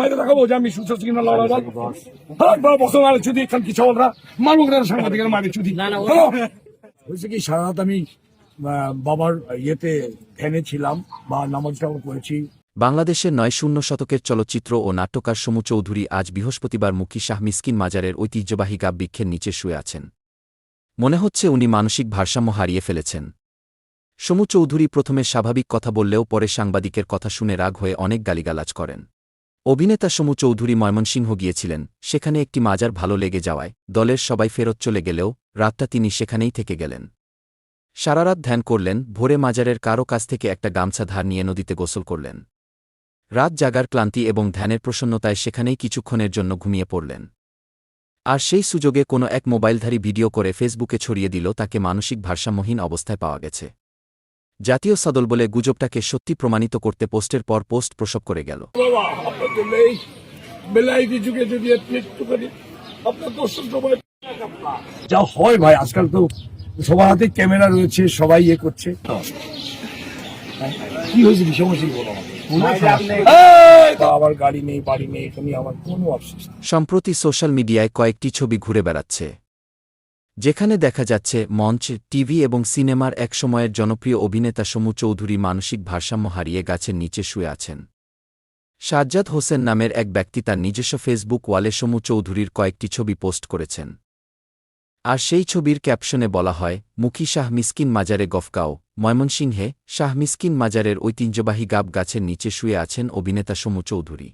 মাইরে দেখাবো যে আমি সুস্থ আছি কিনা লড়া বল বসো মারে চুদি এখান কি চলরা মারবো কেন সাংবাদিকের মারে চুদি। হয়েছে কি সারা রাত আমি বাবার ইয়েতে ধ্যানে ছিলাম বা নামাজ টামাজ করেছি। বাংলাদেশের নয় শূন্য শতকের চলচ্চিত্র ও নাট্যকার সমু চৌধুরী আজ বৃহস্পতিবার মুখী শাহ মিসকিন মাজারের ঐতিহ্যবাহী গাব বৃক্ষের নিচে শুয়ে আছেন। মনে হচ্ছে উনি মানসিক ভারসাম্য হারিয়ে ফেলেছেন। সমু চৌধুরী প্রথমে স্বাভাবিক কথা বললেও পরে সাংবাদিকের কথা শুনে রাগ হয়ে অনেক গালিগালাজ করেন। অভিনেতা সমু চৌধুরী ময়মনসিংহ গিয়েছিলেন, সেখানে একটি মাজার ভালো লেগে যাওয়ায়, দলের সবাই ফেরত চলে গেলেও, রাতটা তিনি সেখানেই থেকে গেলেন। সারারাত ধ্যান করলেন, ভোরে মাজারের কারও কাছ থেকে একটা গামছা ধার নিয়ে নদীতে গোসল করলেন। রাত জাগার ক্লান্তি এবং ধ্যানের প্রসন্নতায় সেখানেই কিছুক্ষণের জন্য ঘুমিয়ে পড়লেন। আর সেই সুযোগে কোনো এক মোবাইলধারী ভিডিও করে ফেসবুকে ছড়িয়ে দিল, তাকে মানসিক ভারসাম্যহীন অবস্থায় পাওয়া গেছে। জাতীয় সদল বলে গুজবটাকে সত্যি প্রমাণিত করতে পোস্টের পর পোস্ট প্রসব করে গেল। যা হয় ভাই আজকাল তো সবার হাতে ক্যামেরা রয়েছে সবাই ইয়ে করছে। কি হয়েছে সমস্যা বলো আমাকে? এই, বা আমার গাড়ি নেই বাড়ি নেই এখানে আমার কোনো সম্প্রতি সোশ্যাল মিডিয়ায় কয়েকটি ছবি ঘুরে বেড়াচ্ছে। যেখানে দেখা যাচ্ছে মঞ্চ, টিভি এবং সিনেমার এক সময়ের জনপ্রিয় অভিনেতা সমু চৌধুরী মানসিক ভারসাম্য হারিয়ে গাছের নিচে শুয়ে আছেন। সাজ্জাদ হোসেন নামের এক ব্যক্তি তার নিজস্ব ফেসবুক ওয়ালে সমু চৌধুরীর কয়েকটি ছবি পোস্ট করেছেন। আর সেই ছবির ক্যাপশনে বলা হয়, মুখী শাহ মিসকিন মাজারে গফগাঁও, ময়মনসিংহে, শাহ মিসকিন মাজারের ঐতিহ্যবাহী গাব গাছের নিচে শুয়ে আছেন অভিনেতা সমু চৌধুরী।